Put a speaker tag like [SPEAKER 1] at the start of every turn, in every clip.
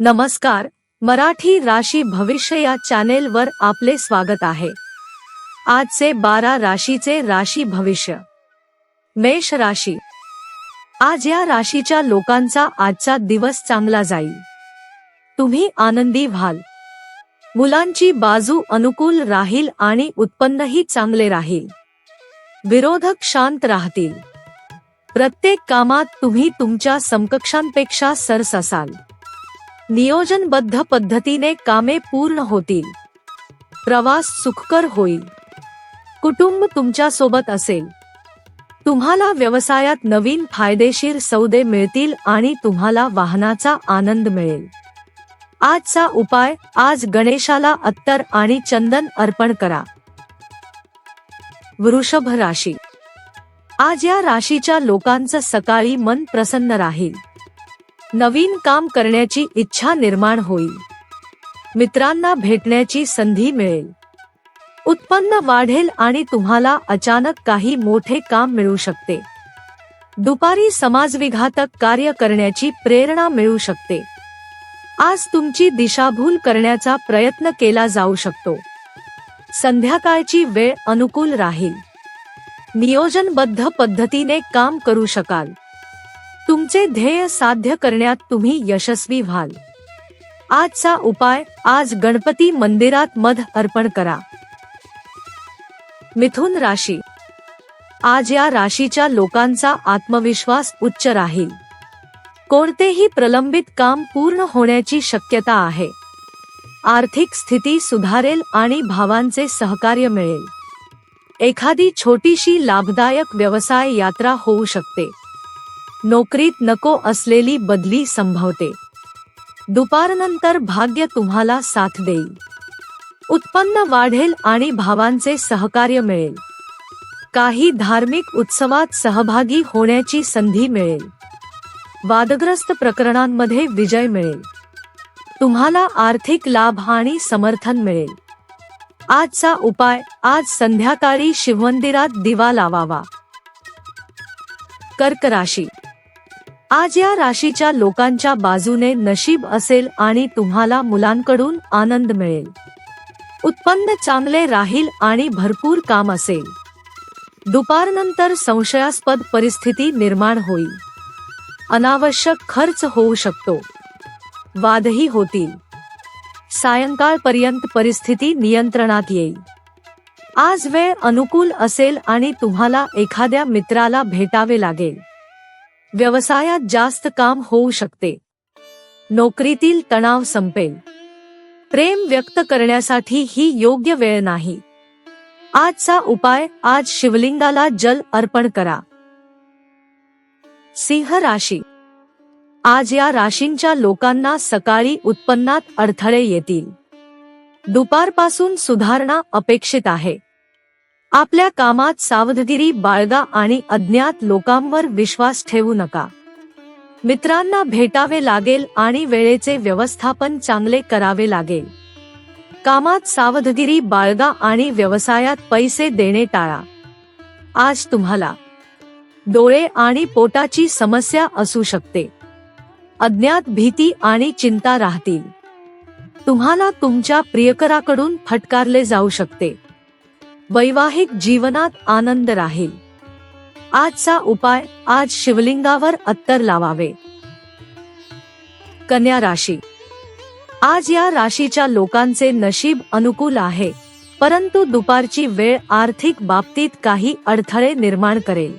[SPEAKER 1] नमस्कार मराठी राशी भविष्य या चॅनेलवर आपले स्वागत आहे. आजचे बारा राशीचे राशी भविष्य. मेष राशी. आज या राशीच्या लोकांचा आजचा दिवस चांगला जाईल. तुम्ही आनंदी व्हाल. मुलांची बाजू अनुकूल राहील आणि उत्पन्नही चांगले राहील. विरोधक शांत राहतील. प्रत्येक कामात तुम्ही तुमच्या समकक्षांपेक्षा सरस असाल. नियोजनबद्ध पद्धतीने कामे पूर्ण होतील. प्रवास सुखकर होईल. कुटुंब तुमच्यासोबत असेल. तुम्हाला व्यवसायात नवीन फायदेशीर सौदे मिळतील आणि तुम्हाला वाहनाचा आनंद मिळेल. आजचा उपाय आज गणेशाला अत्तर आणि चंदन अर्पण करा. वृषभ राशी. आज या राशीच्या लोकांचं सकाळी मन प्रसन्न राहील. नवीन काम करण्याची इच्छा निर्माण होईल. मित्रांना भेटण्याची संधी मिळेल. उत्पन्न वाढेल आणि तुम्हाला अचानक काही मोठे काम मिळू शकते. दुपारी समाजविघातक कार्य करण्याची प्रेरणा मिळू शकते. आज तुमची दिशाभूल करण्याचा प्रयत्न केला जाऊ शकतो. संध्याकाळची वेळ अनुकूल राहील. नियोजनबद्ध पद्धतीने काम करू शकाल. तुमचे ध्येय साध्य करण्यात तुम्ही यशस्वी व्हाल. आजचा उपाय आज गणपती मंदिरात मध अर्पण करा. मिथुन राशी. आज या राशीच्या लोकांचा आत्मविश्वास उच्च राहील. कोणतेही प्रलंबित काम पूर्ण होण्याची शक्यता आहे. आर्थिक स्थिती सुधारेल आणि भावांचे सहकार्य मिळेल. एखादी छोटीशी लाभदायक व्यवसाय यात्रा होऊ शकते. नोकरीत नको असलेली बदली संभवते. दुपारनंतर भाग्य तुम्हाला साथ देईल. उत्पन्न वाढेल आणि भावांचे सहकार्य मिळेल. काही धार्मिक उत्सवात सहभागी होण्याची संधी मिळेल. वादग्रस्त प्रकरणांमध्ये विजय मिळेल. तुम्हाला आर्थिक लाभ आणि समर्थन मिळेल. आजचा उपाय आज संध्याकाळी शिवमंदिरात दिवा लावावा. कर्क राशी आज या राशीच्या लोकांच्या बाजूने नशीब असेल आणि तुम्हाला मुलांकडून आनंद मिळेल. उत्पन्न चांगले राहील आणि भरपूर काम असेल. दुपारनंतर संशयास्पद परिस्थिती निर्माण होईल. अनावश्यक खर्च होऊ शकतो. वादही होतील. सायंकाळपर्यंत परिस्थिती नियंत्रणात येईल. आज वेळ अनुकूल असेल आणि तुम्हाला एखाद्या मित्राला भेटावे लागेल. व्यवसायात जास्त काम होऊ शकते. नोकरीतील तणाव संपेल. प्रेम व्यक्त करण्यासाठी ही योग्य वेळ नाही. आजचा उपाय आज शिवलिंगाला जल अर्पण करा. सिंह राशी. आज या राशींच्या लोकांना सकाळी उत्पन्नात अडथळे येतील. दुपारपासून सुधारणा अपेक्षित आहे. आपल्या कामात सावधगिरी बाळगा आणि अज्ञात लोकांवर विश्वास ठेवू नका. मित्रांना भेटावे लागेल आणि वेळेचे व्यवस्थापन चांगले करावे लागेल. कामात सावधगिरी बाळगा आणि व्यवसायात पैसे देणे टाळा. आज तुम्हाला डोळे आणि पोटाची समस्या असू शकते. अज्ञात भीती आणि चिंता राहतील. तुम्हाला तुमच्या प्रियकराकडून फटकारले जाऊ शकते. वैवाहिक जीवनात आनंद राहील. आजचा उपाय आज शिवलिंगावर अत्तर लावावे. कन्या राशी. आज या राशीच्या लोकांचे नशीब अनुकूल आहे परंतु दुपारची वेळ आर्थिक बाबतीत काही अडथळे निर्माण करेल.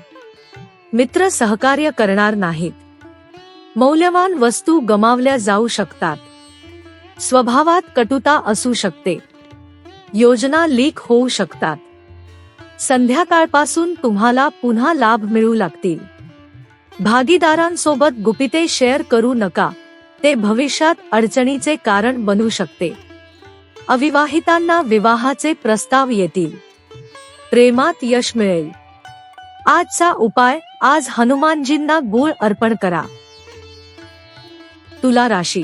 [SPEAKER 1] मित्र सहकार्य करणार नाहीत. मौल्यवान वस्तू गमावल्या जाऊ शकतात. स्वभावात कटुता असू शकते. योजना लीक होऊ शकतात. संध्याकाळपासून तुम्हाला पुन्हा लाभ मिळू लागतील. भागीदारांसोबत गुपिते शेअर करू नका. ते भविष्यात अडचणीचे कारण बनू शकते. अविवाहितांना विवाहाचे प्रस्ताव येतील. प्रेमात यश मिळेल. आजचा उपाय आज हनुमानजींना गुळ अर्पण करा. तुला राशी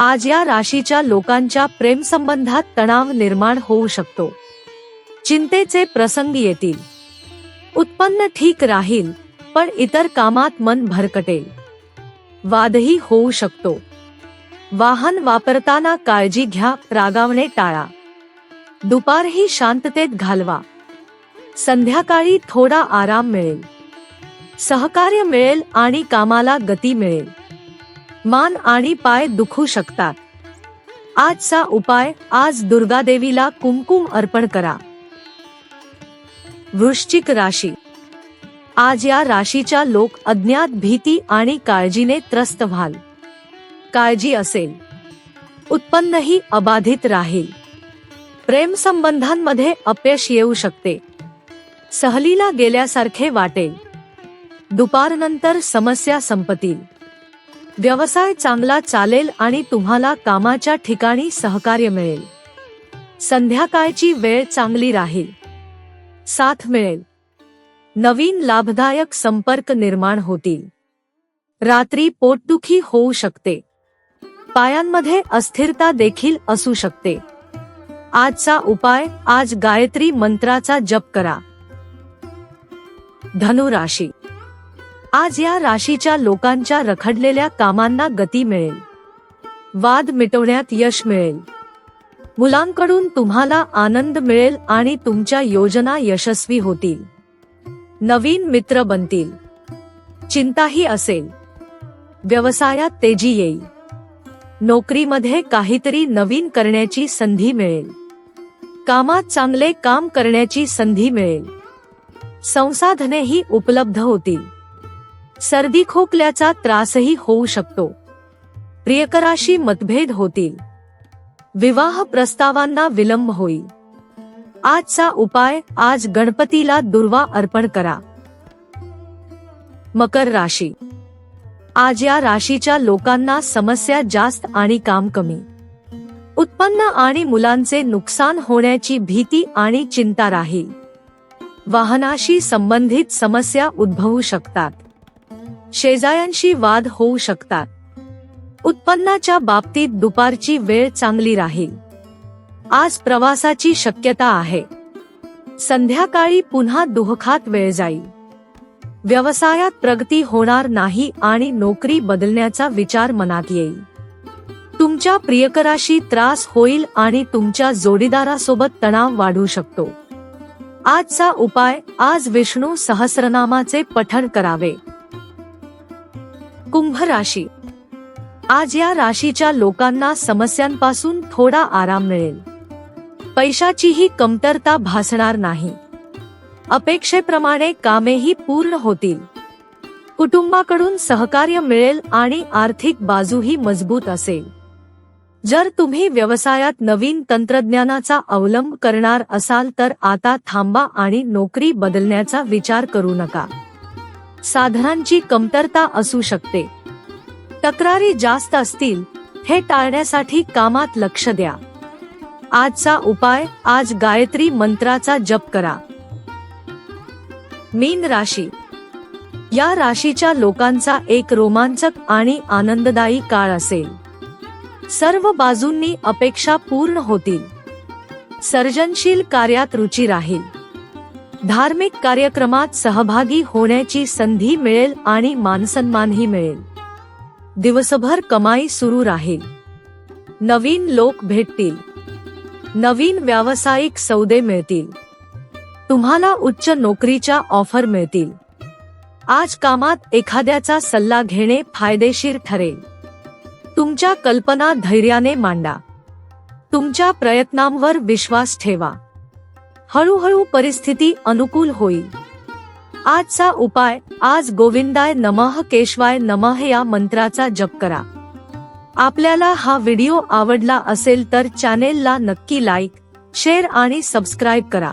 [SPEAKER 1] आज या राशीच्या लोकांच्या प्रेमसंबंधात तणाव निर्माण होऊ शकतो. चिंतेचे प्रसंग येतील. उत्पन्न ठीक राहील पण इतर कामात मन भरकटेल. वादही होऊ शकतो. वाहन वापरताना काळजी घ्या रागावणे टाळा. दुपार ही शांततेत घालवा. संध्याकाळी थोडा आराम मिळेल. सहकार्य मिळेल आणि कामाला गती मिळेल. मान आणि पाय दुखू शकतात. आजचा उपाय आज दुर्गादेवीला कुमकुम अर्पण करा. वृश्चिक राशी. आज या राशीच्या लोक अज्ञात भीती आणि काळजीने त्रस्त व्हाल. काळजी असेल. उत्पन्नही अबाधित राहील. प्रेम संबंधांमध्ये अपयश येऊ शकते. सहलीला गेल्यासारखे वाटेल. दुपारनंतर समस्या संपतील. व्यवसाय चांगला चालेल आणि तुम्हाला कामाच्या ठिकाणी सहकार्य मिळेल. संध्याकाळची वेळ चांगली राहील. साथ मिळेल. नवीन लाभदायक संपर्क निर्माण होतील. रात्री पोटदुखी होऊ शकते. पायांमध्ये अस्थिरता देखील असू शकते. आजचा उपाय आज गायत्री मंत्राचा जप करा. धनुराशी. आज या राशीच्या लोकांच्या रखडलेल्या कामांना गती मिळेल. वाद मिटवण्यात यश मिळेल. मुलांकडून तुम्हाला आनंद मिळेल आणि तुमच्या योजना यशस्वी होतील. नवीन मित्र बनतील. चिंताही असेल. व्यवसायात तेजी येईल. नोकरीमध्ये काहीतरी नवीन करण्याची संधी मिळेल. कामात चांगले काम करण्याची संधी मिळेल. संसाधनेही उपलब्ध होतील. सर्दी खोकल्याचा त्रासही होऊ शकतो. प्रियकराशी मतभेद होतील. विवाह प्रस्तावांना विलंब होईल. आजचा उपाय आज गणपतीला दुर्वा अर्पण करा. मकर राशी. आज या राशीच्या लोकांना समस्या जास्त आणि काम कमी. उत्पन्न आणि मुलांचे नुकसान होण्याची भीती आणि चिंता राहील. वाहनाशी संबंधित समस्या उद्भवू शकतात. शेजाऱ्यांशी वाद होऊ शकतात. उत्पन्नाच्या बाबतीत दुपारची वेळ चांगली राहील. आज प्रवासाची शक्यता आहे. संध्याकाळी पुन्हा दुहखात वेळ जाईल. व्यवसायात प्रगती होणार नाही आणि नोकरी बदलण्याचा विचार मनात येईल. तुमच्या प्रियकराशी त्रास होईल आणि तुमच्या जोडीदारासोबत तणाव वाढू शकतो. आजचा उपाय आज विष्णू सहस्रनामाचे पठण करावे. कुंभ राशी. आज या राशीच्या लोकांना समस्यांपासून थोडा आराम मिळेल. पैशाचीही कमतरता भासणार नाही. अपेक्षेप्रमाणे कामेही पूर्ण होतील. कुटुंबाकडून सहकार्य मिळेल आणि आर्थिक बाजूही मजबूत असेल. जर तुम्ही व्यवसायात नवीन तंत्रज्ञानाचा अवलंब करणार असाल तर आता थांबा आणि नोकरी बदलण्याचा विचार करू नका. साधनांची कमतरता असू शकते. तक्रारी जास्त असतील हे टाळण्यासाठी कामात लक्ष द्या. आजचा उपाय आज गायत्री मंत्राचा जप करा. मीन राशी. या राशीच्या लोकांचा एक रोमांचक आणि आनंददायी काळ असेल. सर्व बाजूंनी अपेक्षा पूर्ण होतील. सर्जनशील कार्यात रुची राहील. धार्मिक कार्यक्रमात सहभागी होण्याची संधी मिळेल आणि मानसन्मानही मिळेल. दिवसभर कमाई सुरू राहील. नवीन लोक भेटतील. नवीन व्यावसायिक सौदे मिळतील. तुम्हाला उच्च नोकरीच्या ऑफर मिळतील. आज कामात एखाद्याचा सल्ला घेणे फायदेशीर ठरेल. तुमच्या कल्पना धैर्याने मांडा. तुमच्या प्रयत्नांवर विश्वास ठेवा. हळूहळू परिस्थिती अनुकूल होईल आजचा उपाय आज गोविंदाय नमः केशवाय नमः या मंत्राचा जप करा. आपल्याला हा व्हिडिओ आवडला असेल तर चॅनेलला नक्की लाईक शेअर आणि सबस्क्राईब करा.